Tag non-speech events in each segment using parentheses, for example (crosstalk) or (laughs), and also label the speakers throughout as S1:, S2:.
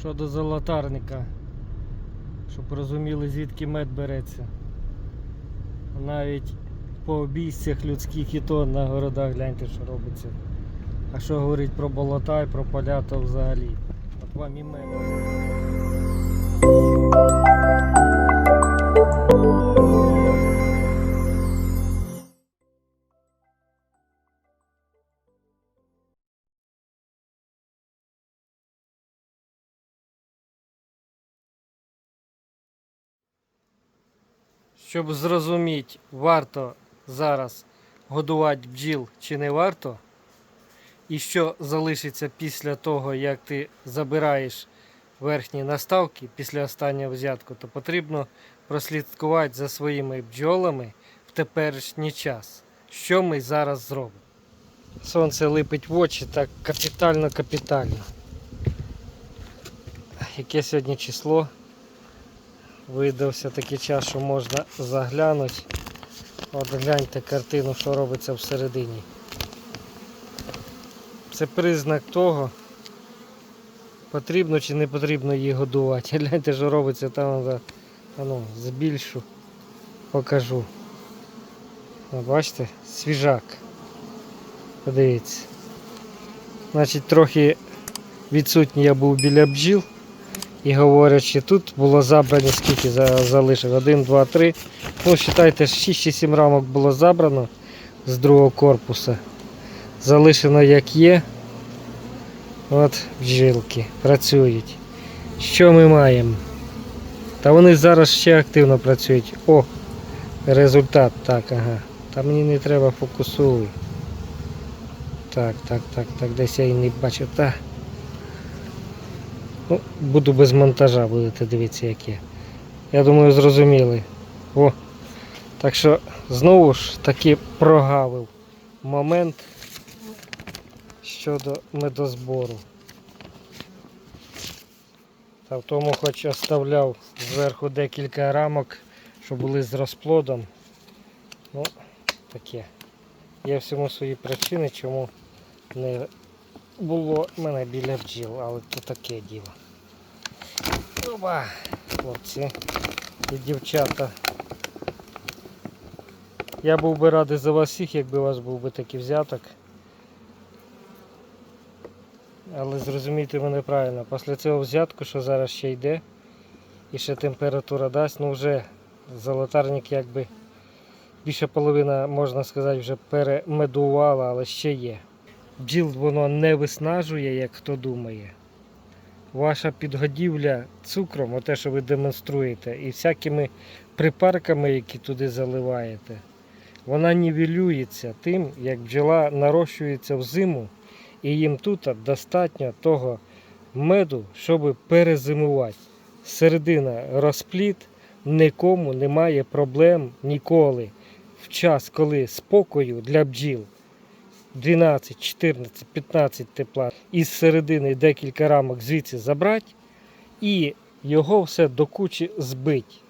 S1: щодо золотарника, щоб розуміли, звідки мед береться. Навіть по обійстях людських і то на городах гляньте, що робиться. А що говорить про болота і про поля, то взагалі. От вам і мед. Щоб зрозуміти, варто зараз годувати бджіл чи не варто, і що залишиться після того, як ти забираєш верхні наставки після останнього взятку, то потрібно прослідкувати за своїми бджолами в теперішній час. Що ми зараз зробимо? Сонце липить в очі так капітально-капітально. Яке сьогодні число? Видався такий час, що можна заглянути. От гляньте картину, що робиться всередині. Це признак того, потрібно чи не потрібно її годувати. (laughs) Гляньте, що робиться там, ну, збільшу, покажу. Бачите, свіжак. Подивіться. Значить, трохи відсутній я був біля бджіл. І говорячи, тут було забрано скільки залишив? 1, 2, 3. Ну, вважайте, 6-7 рамок було забрано з другого корпуса. Залишено як є. От бджілки працюють. Що ми маємо? Та вони зараз ще активно працюють. О! Результат. Так, ага. Та мені не треба фокусуй. Так, так, так, так, десь я і не бачив. Та. Ну, буду без монтажа, будете дивитися, як є. Я думаю, зрозуміли. О. Так що знову ж таки прогавив момент щодо медозбору. Та в тому хоч оставляв зверху декілька рамок, що були з розплодом. Ну, таке. Є всьому свої причини, чому не було мене біля бджіл, але то таке діло. Оба, хлопці і дівчата. Я був би радий за вас всіх, якби у вас був би такий взяток. Але зрозумійте мене правильно, після цього взятку, що зараз ще йде, і ще температура дасть, ну вже золотарник якби більше половина, можна сказати, вже перемедувала, але ще є. Бджіл воно не виснажує, як хто думає. Ваша підгодівля цукром, оте, що ви демонструєте, і всякими припарками, які туди заливаєте, вона нівелюється тим, як бджола нарощується в зиму, і їм тут достатньо того меду, щоб перезимувати. Середина розпліт, нікому немає проблем ніколи. В час, коли спокою для бджіл 12, 14, 15 тепла із середини декілька рамок звідси забрати і його все до кучі збить.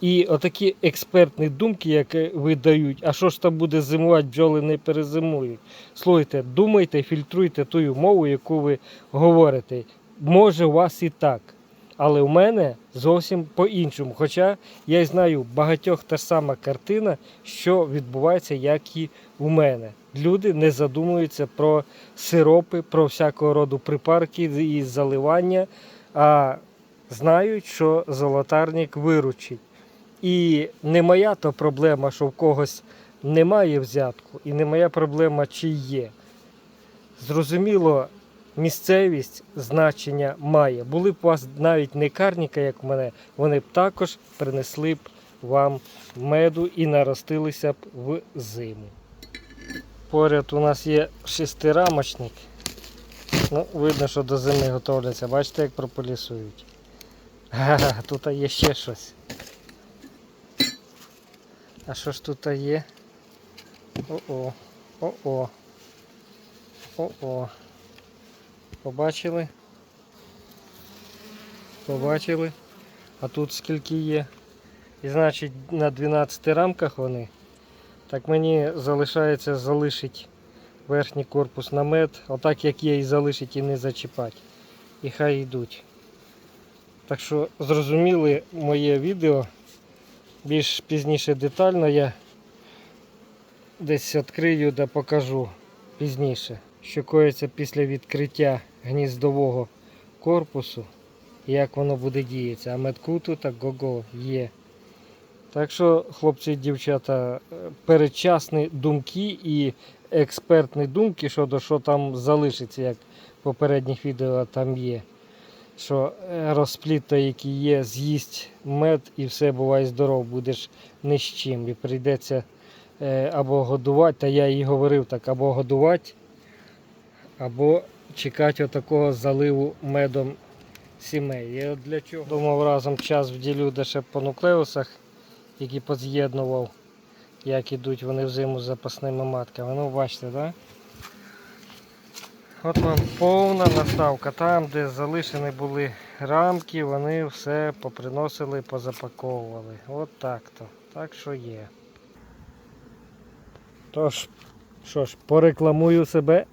S1: І отакі експертні думки, які видають, а що ж там буде зимувати, бджоли не перезимують. Слухайте, думайте, фільтруйте ту мову, яку ви говорите. Може, у вас і так. Але у мене зовсім по-іншому. Хоча я знаю багатьох та сама картина, що відбувається, як і у мене. Люди не задумуються про сиропи, про всякого роду припарки і заливання, а знають, що золотарник виручить. І не моя то проблема, що в когось немає взятку, і не моя проблема, чи є. Зрозуміло, місцевість значення має. Були б у вас навіть не карніка, як в мене, вони б також принесли б вам меду і наростилися б в зиму. Поряд у нас є шестирамочник. Ну, видно, що до зими готовляться. Бачите, як прополісують. Ага, тут є ще щось. А що ж тут є? О-о, о-о. О-о. Побачили? Побачили? А тут скільки є? І значить на 12 рамках вони. Так мені залишається залишити верхній корпус намет, отак як є і залишити і не зачіпати. І хай йдуть. Так що зрозуміли моє відео. Більш пізніше детально я десь відкрию да покажу пізніше, що коїться після відкриття гніздового корпусу як воно буде діятися. А метку тут го-го є. Так що, хлопці і дівчата, е, передчасні думки і експертні думки щодо що там залишиться, як в попередніх відео там є. Що е, розпліт той, який є, з'їсть мед і все буває здоров, будеш ні з чим. І прийдеться е, або годувати, та я їй говорив так, або годувати, або чекати отакого заливу медом сімей. От для чого? Думав разом час вділю дещо по нуклеусах, які поз'єднував, як ідуть вони в зиму з запасними матками. Ну бачите, так? Да? От вам повна наставка. Там, де залишені були рамки, вони все поприносили, позапаковували. От так то. Так що є. Тож, що ж, порекламую себе.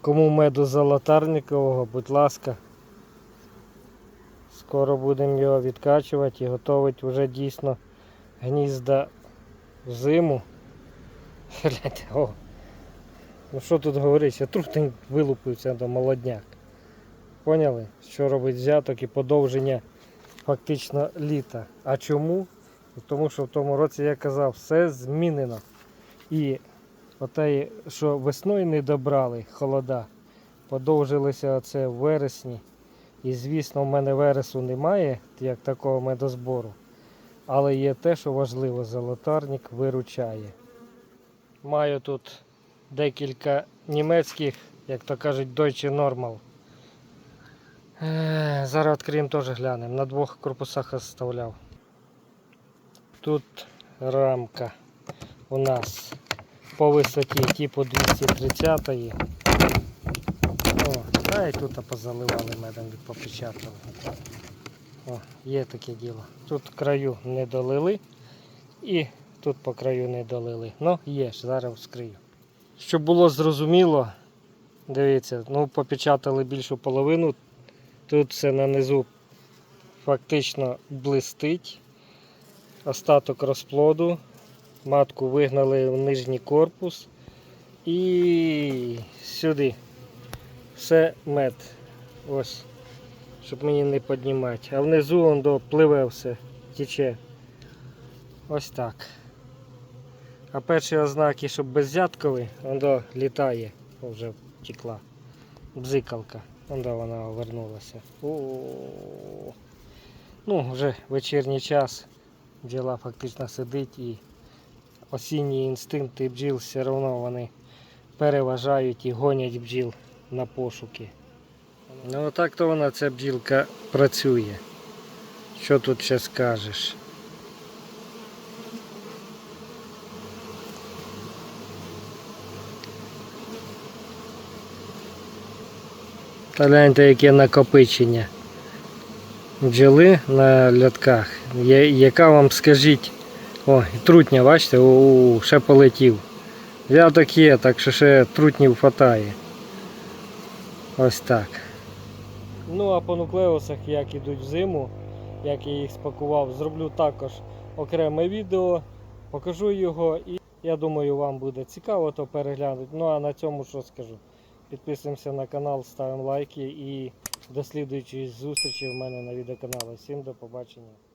S1: Кому меду золотарникового, будь ласка. Скоро будемо його відкачувати і готувати вже дійсно гнізда в зиму. (laughs) О. Ну що тут говорить, трутень вилупився до молодняк. Поняли, що робить взяток і подовження фактично літа. А чому? Тому що в тому році я казав, все змінено. І оте, що весною не добрали холода, подовжилося оце в вересні. І звісно, в мене вересу немає, як такого медозбору. Але є те, що важливо, золотарник виручає. Маю тут декілька німецьких, як то кажуть, Deutsche Normal. Е, Зараз відкриємо теж глянемо. На двох корпусах оставляв. Тут рамка у нас по висоті типу 230 О, а і тут позаливали медом попечатали. О, є таке діло. Тут краю не долили і тут по краю не долили. Ну, є ж, зараз вскрию. Щоб було зрозуміло, дивіться, ну попечатали більшу половину. Тут все на низу фактично блистить. Остаток розплоду. Матку вигнали в нижній корпус. І сюди. Все мед. Ось. Щоб мені не піднімати. А внизу он до пливе все, тече. Ось так. А перші ознаки, щоб беззятковий, воно літає, вже втекла. Бзикалка. Воно вона вернулася. О-о-о. Ну, вже вечірній час. Бджола фактично сидить і осінні інстинкти бджіл все одно вони переважають і гонять бджіл на пошуки. Ну отак то вона ця бджілка працює. Що тут ще скажеш? Та гляньте, яке накопичення бджоли на льотках. Я- Яка вам скажіть, о, і трутня, бачите, у, ще полетів. Вяток є, так що ще трутнів хватає. Ось так. Ну а по нуклеусах, як ідуть в зиму, як я їх спакував, зроблю також окреме відео, покажу його і я думаю вам буде цікаво то переглянути. Ну а на цьому що скажу. Підписуємося на канал, ставимо лайки і до слідуючої зустрічі в мене на відеоканалі. Всім до побачення.